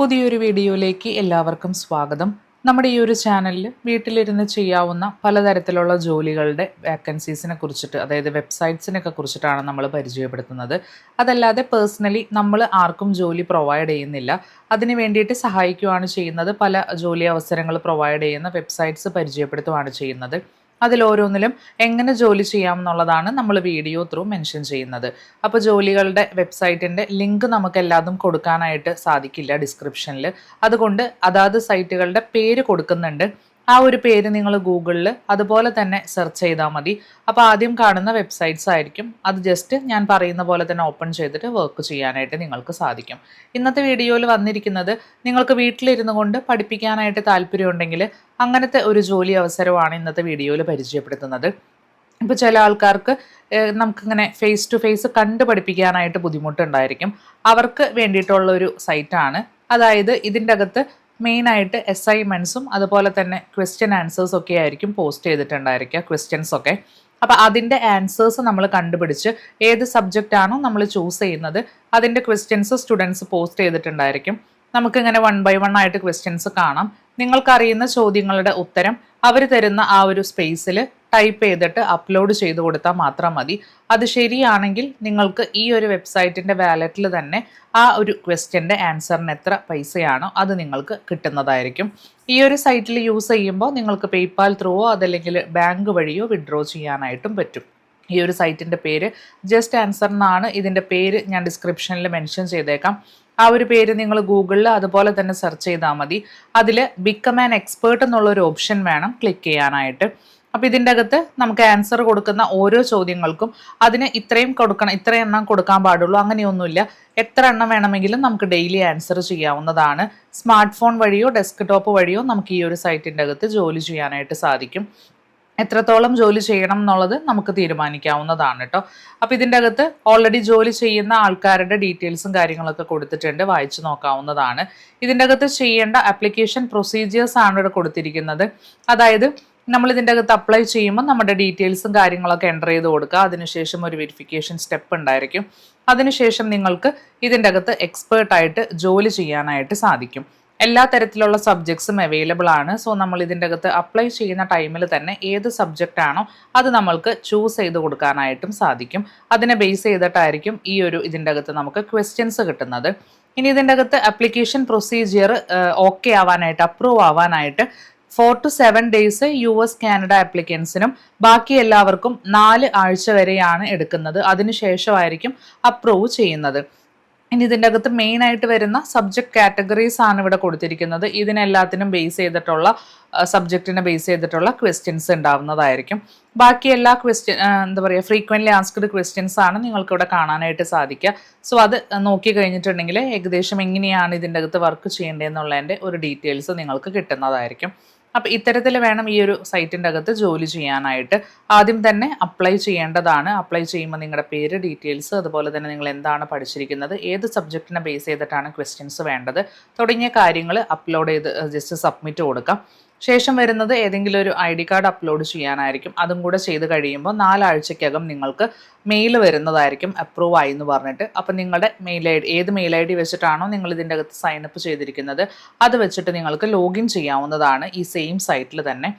പുതിയൊരു വീഡിയോയിലേക്ക് എല്ലാവർക്കും സ്വാഗതം. നമ്മുടെ ഈ ഒരു ചാനലിൽ വീട്ടിലിരുന്ന് ചെയ്യാവുന്ന പലതരത്തിലുള്ള ജോലികളുടെ വേക്കൻസീസിനെ കുറിച്ചിട്ട് അതായത് വെബ്സൈറ്റ്സിനൊക്കെ കുറിച്ചിട്ടാണ് നമ്മൾ പരിചയപ്പെടുത്തുന്നത്. അതല്ലാതെ പേഴ്സണലി നമ്മൾ ആർക്കും ജോലി പ്രൊവൈഡ് ചെയ്യുന്നില്ല. അതിന് വേണ്ടിയിട്ട് സഹായിക്കുകയാണ് ചെയ്യുന്നത്. പല ജോലി അവസരങ്ങൾ പ്രൊവൈഡ് ചെയ്യുന്ന വെബ്സൈറ്റ്സ് പരിചയപ്പെടുത്തുകയാണ് ചെയ്യുന്നത്. അതിലോരോന്നിലും എങ്ങനെ ജോലി ചെയ്യാം എന്നുള്ളതാണ് നമ്മൾ വീഡിയോ ത്രൂ മെൻഷൻ ചെയ്യുന്നത്. അപ്പോൾ ജോലികളുടെ വെബ്സൈറ്റിന്റെ ലിങ്ക് നമുക്ക് എല്ലാതും കൊടുക്കാനായിട്ട് സാധിക്കില്ല ഡിസ്ക്രിപ്ഷനിൽ അതുകൊണ്ട് അതാത് സൈറ്റുകളുടെ പേര് കൊടുക്കുന്നുണ്ട്. ആ ഒരു പേര് നിങ്ങൾ ഗൂഗിളിൽ അതുപോലെ തന്നെ സെർച്ച് ചെയ്താൽ മതി. അപ്പോൾ ആദ്യം കാണുന്ന വെബ്സൈറ്റ്സ് ആയിരിക്കും. അത് ജസ്റ്റ് ഞാൻ പറയുന്ന പോലെ തന്നെ ഓപ്പൺ ചെയ്തിട്ട് വർക്ക് ചെയ്യാനായിട്ട് നിങ്ങൾക്ക് സാധിക്കും. ഇന്നത്തെ വീഡിയോയിൽ വന്നിരിക്കുന്നത് നിങ്ങൾക്ക് വീട്ടിലിരുന്നു കൊണ്ട് പഠിപ്പിക്കാനായിട്ട് താല്പര്യമുണ്ടെങ്കിൽ അങ്ങനത്തെ ഒരു ജോലി അവസരമാണ് ഇന്നത്തെ വീഡിയോയിൽ പരിചയപ്പെടുത്തുന്നത്. ഇപ്പോൾ ചില ആൾക്കാർക്ക് നമുക്കിങ്ങനെ ഫേസ് ടു ഫേസ് കണ്ട് പഠിപ്പിക്കാനായിട്ട് ബുദ്ധിമുട്ടുണ്ടായിരിക്കും. അവർക്ക് വേണ്ടിയിട്ടുള്ള ഒരു സൈറ്റാണ് അതായത് ഇതിന്റെ അകത്ത് മെയിനായിട്ട് അസൈൻമെന്റ്സും അതുപോലെ തന്നെ ക്വസ്റ്റ്യൻ ആൻസേഴ്സ് ഒക്കെ ആയിരിക്കും പോസ്റ്റ് ചെയ്തിട്ടുണ്ടായിരിക്കുക ക്വസ്റ്റ്യൻസ് ഒക്കെ. അപ്പോൾ അതിന്റെ ആൻസേഴ്സ് നമ്മൾ കണ്ടുപിടിച്ച് ഏത് സബ്ജക്റ്റ് ആണോ നമ്മൾ ചൂസ് ചെയ്യുന്നത് അതിന്റെ ക്വസ്റ്റ്യൻസ് സ്റ്റുഡൻസ് പോസ്റ്റ് ചെയ്തിട്ടുണ്ടായിരിക്കും. നമുക്കിങ്ങനെ വൺ ബൈ വൺ ആയിട്ട് ക്വസ്റ്റ്യൻസ് കാണാം. നിങ്ങൾക്കറിയുന്ന ചോദ്യങ്ങളുടെ ഉത്തരം അവർ തരുന്ന ആ ഒരു സ്പേസിൽ ടൈപ്പ് ചെയ്തിട്ട് അപ്ലോഡ് ചെയ്ത് കൊടുത്താൽ മാത്രം മതി. അത് ശരിയാണെങ്കിൽ നിങ്ങൾക്ക് ഈ ഒരു വെബ്സൈറ്റിന്റെ വാലറ്റിൽ തന്നെ ആ ഒരു ക്വസ്റ്റ്യന്റെ ആൻസറിന് എത്ര പൈസയാണോ അത് നിങ്ങൾക്ക് കിട്ടുന്നതായിരിക്കും. ഈ ഒരു സൈറ്റിൽ യൂസ് ചെയ്യുമ്പോൾ നിങ്ങൾക്ക് പേയ്പാൽ ത്രൂവോ അതല്ലെങ്കിൽ ബാങ്ക് വഴിയോ വിഡ്രോ ചെയ്യാനായിട്ടും പറ്റും. ഈ ഒരു സൈറ്റിന്റെ പേര് ജസ്റ്റ് ആൻസർ എന്നാണ് ഇതിന്റെ പേര് ഞാൻ ഡിസ്ക്രിപ്ഷനിൽ മെൻഷൻ ചെയ്തേക്കാം. ആ ഒരു പേര് നിങ്ങൾ ഗൂഗിളിൽ അതുപോലെ തന്നെ സെർച്ച് ചെയ്താൽ മതി. അതിൽ ബിക്കം ആൻ എക്സ്പേർട്ട് എന്നുള്ളൊരു ഓപ്ഷൻ വേണം ക്ലിക്ക് ചെയ്യാനായിട്ട്. അപ്പോൾ ഇതിന്റെ അകത്ത് നമുക്ക് ആൻസർ കൊടുക്കുന്ന ഓരോ ചോദ്യങ്ങൾക്കും അതിന് ഇത്രയും കൊടുക്കണം ഇത്ര എണ്ണം കൊടുക്കാൻ പാടുള്ളൂ അങ്ങനെയൊന്നുമില്ല. എത്ര എണ്ണം വേണമെങ്കിലും നമുക്ക് ഡെയിലി ആൻസർ ചെയ്യാവുന്നതാണ്. സ്മാർട്ട് ഫോൺ വഴിയോ ഡെസ്ക്ടോപ്പ് വഴിയോ നമുക്ക് ഈ ഒരു സൈറ്റിന്റെ അകത്ത് ജോലി ചെയ്യാനായിട്ട് സാധിക്കും. എത്രത്തോളം ജോലി ചെയ്യണം എന്നുള്ളത് നമുക്ക് തീരുമാനിക്കാവുന്നതാണ് കേട്ടോ അപ്പോൾ ഇതിന്റെ അകത്ത് ഓൾറെഡി ജോലി ചെയ്യുന്ന ആൾക്കാരുടെ ഡീറ്റെയിൽസും കാര്യങ്ങളൊക്കെ കൊടുത്തിട്ടുണ്ട് വായിച്ചു നോക്കാവുന്നതാണ്. ഇതിന്റെ അകത്ത് ചെയ്യേണ്ട ആപ്ലിക്കേഷൻ പ്രൊസീജിയേഴ്സ് ആണ് ഇവിടെ കൊടുത്തിരിക്കുന്നത്. അതായത് നമ്മൾ ഇതിന്റെ അകത്ത് അപ്ലൈ ചെയ്യുമ്പോൾ നമ്മുടെ ഡീറ്റെയിൽസും കാര്യങ്ങളൊക്കെ എന്റർ ചെയ്ത് കൊടുക്കുക. അതിനുശേഷം ഒരു വെരിഫിക്കേഷൻ സ്റ്റെപ്പ് ഉണ്ടായിരിക്കും. അതിനുശേഷം നിങ്ങൾക്ക് ഇതിന്റെ അകത്ത് എക്സ്പേർട്ടായിട്ട് ജോലി ചെയ്യാനായിട്ട് സാധിക്കും. എല്ലാ തരത്തിലുള്ള സബ്ജക്ട്സും അവൈലബിൾ ആണ്. സോ നമ്മൾ ഇതിന്റെ അകത്ത് അപ്ലൈ ചെയ്യുന്ന ടൈമിൽ തന്നെ ഏത് സബ്ജക്റ്റ് ആണോ അത് നമ്മൾക്ക് ചൂസ് ചെയ്ത് കൊടുക്കാനായിട്ടും സാധിക്കും. അതിനെ ബേസ് ചെയ്തിട്ടായിരിക്കും ഈ ഒരു ഇതിന്റെ അകത്ത് നമുക്ക് ക്വസ്റ്റ്യൻസ് കിട്ടുന്നത്. ഇനി ഇതിന്റെ അകത്ത് അപ്ലിക്കേഷൻ പ്രൊസീജിയർ ഓക്കെ ആവാനായിട്ട് അപ്രൂവ് ആവാനായിട്ട് four to seven days U S Canada ആപ്ലിക്കൻസിനും ബാക്കി എല്ലാവർക്കും നാല് ആഴ്ച വരെയാണ് എടുക്കുന്നത്. അതിനുശേഷമായിരിക്കും അപ്രൂവ് ചെയ്യുന്നത്. ഇനി ഇതിന്റെ അകത്ത് മെയിൻ ആയിട്ട് വരുന്ന സബ്ജക്ട് കാറ്റഗറീസ് ആണ് ഇവിടെ കൊടുത്തിരിക്കുന്നത്. ഇതിനെല്ലാത്തിനും ബേസ് ചെയ്തിട്ടുള്ള സബ്ജക്റ്റിനെ ബേസ് ചെയ്തിട്ടുള്ള ക്വസ്റ്റ്യൻസ് ഉണ്ടാവുന്നതായിരിക്കും. ബാക്കി എല്ലാ ക്വസ്റ്റ്യൻ എന്താ പറയുക ഫ്രീക്വന്റ്ലി ആസ്ക്ഡ് ക്വസ്റ്റ്യൻസ് ആണ് നിങ്ങൾക്ക് ഇവിടെ കാണാനായിട്ട് സാധിക്കുക. സോ അത് നോക്കി കഴിഞ്ഞിട്ടുണ്ടെങ്കിൽ ഏകദേശം എങ്ങനെയാണ് ഇതിന്റെ അകത്ത് വർക്ക് ചെയ്യേണ്ടതെന്നുള്ളതിന്റെ ഒരു ഡീറ്റെയിൽസ് നിങ്ങൾക്ക് കിട്ടുന്നതായിരിക്കും. അപ്പോൾ ഇത്തരത്തിൽ വേണം ഈ ഒരു സൈറ്റിന്റെ അകത്ത് ജോലി ചെയ്യാനായിട്ട്. ആദ്യം തന്നെ അപ്ലൈ ചെയ്യേണ്ടതാണ്. അപ്ലൈ ചെയ്യുമ്പോൾ നിങ്ങളുടെ പേര് ഡീറ്റെയിൽസ് അതുപോലെ തന്നെ നിങ്ങൾ എന്താണ് പഠിച്ചിരിക്കുന്നത് ഏത് സബ്ജക്റ്റിനെ ബേസ് ചെയ്തിട്ടാണ് ക്വസ്റ്റ്യൻസ് വേണ്ടത് തുടങ്ങിയ കാര്യങ്ങൾ അപ്ലോഡ് ചെയ്ത് ജസ്റ്റ് സബ്മിറ്റ് കൊടുക്കാം. ശേഷം വരുന്നത് ഏതെങ്കിലും ഒരു ഐ ഡി കാർഡ് അപ്ലോഡ് ചെയ്യാനായിരിക്കും. അതും കൂടെ ചെയ്ത് കഴിയുമ്പോൾ നാലാഴ്ചക്കകം നിങ്ങൾക്ക് മെയിൽ വരുന്നതായിരിക്കും അപ്രൂവ് ആയി എന്ന് പറഞ്ഞിട്ട്. അപ്പം നിങ്ങളുടെ മെയിൽ ഐ ഡി ഏത് മെയിൽ ഐ ഡി വെച്ചിട്ടാണോ നിങ്ങൾ ഇതിന്റെ അകത്ത് സൈനപ്പ് ചെയ്തിരിക്കുന്നത് അത് വെച്ചിട്ട് നിങ്ങൾക്ക് ലോഗിൻ ചെയ്യാവുന്നതാണ് ഈ സെയിം സൈറ്റിൽ തന്നെ.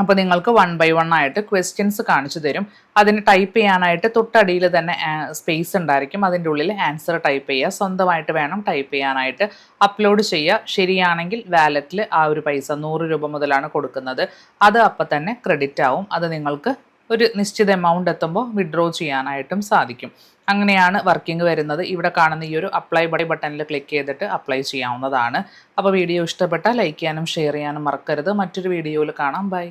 അപ്പോൾ നിങ്ങൾക്ക് വൺ ബൈ വൺ ആയിട്ട് ക്വസ്റ്റ്യൻസ് കാണിച്ചു തരും. അതിന് ടൈപ്പ് ചെയ്യാനായിട്ട് തൊട്ടടിയിൽ തന്നെ സ്പേസ് ഉണ്ടായിരിക്കും. അതിന്റെ ഉള്ളിൽ ആൻസർ ടൈപ്പ് ചെയ്യുക. സ്വന്തമായിട്ട് വേണം ടൈപ്പ് ചെയ്യാനായിട്ട് അപ്ലോഡ് ചെയ്യുക. ശരിയാണെങ്കിൽ വാലറ്റിൽ ആ ഒരു പൈസ നൂറ് രൂപ മുതലാണ് കൊടുക്കുന്നത്. അത് അപ്പം തന്നെ ക്രെഡിറ്റ് ആവും. അത് നിങ്ങൾക്ക് ഒരു നിശ്ചിത എമൗണ്ട് എത്തുമ്പോൾ വിഡ്രോ ചെയ്യാനായിട്ടും സാധിക്കും. അങ്ങനെയാണ് വർക്കിംഗ് വരുന്നത്. ഇവിടെ കാണുന്ന ഈ ഒരു അപ്ലൈ ബൈ ബട്ടണിൽ ക്ലിക്ക് ചെയ്തിട്ട് അപ്ലൈ ചെയ്യാവുന്നതാണ്. അപ്പോൾ വീഡിയോ ഇഷ്ടപ്പെട്ടാൽ ലൈക്ക് ചെയ്യാനും ഷെയർ ചെയ്യാനും മറക്കരുത്. മറ്റൊരു വീഡിയോയിൽ കാണാം. ബൈ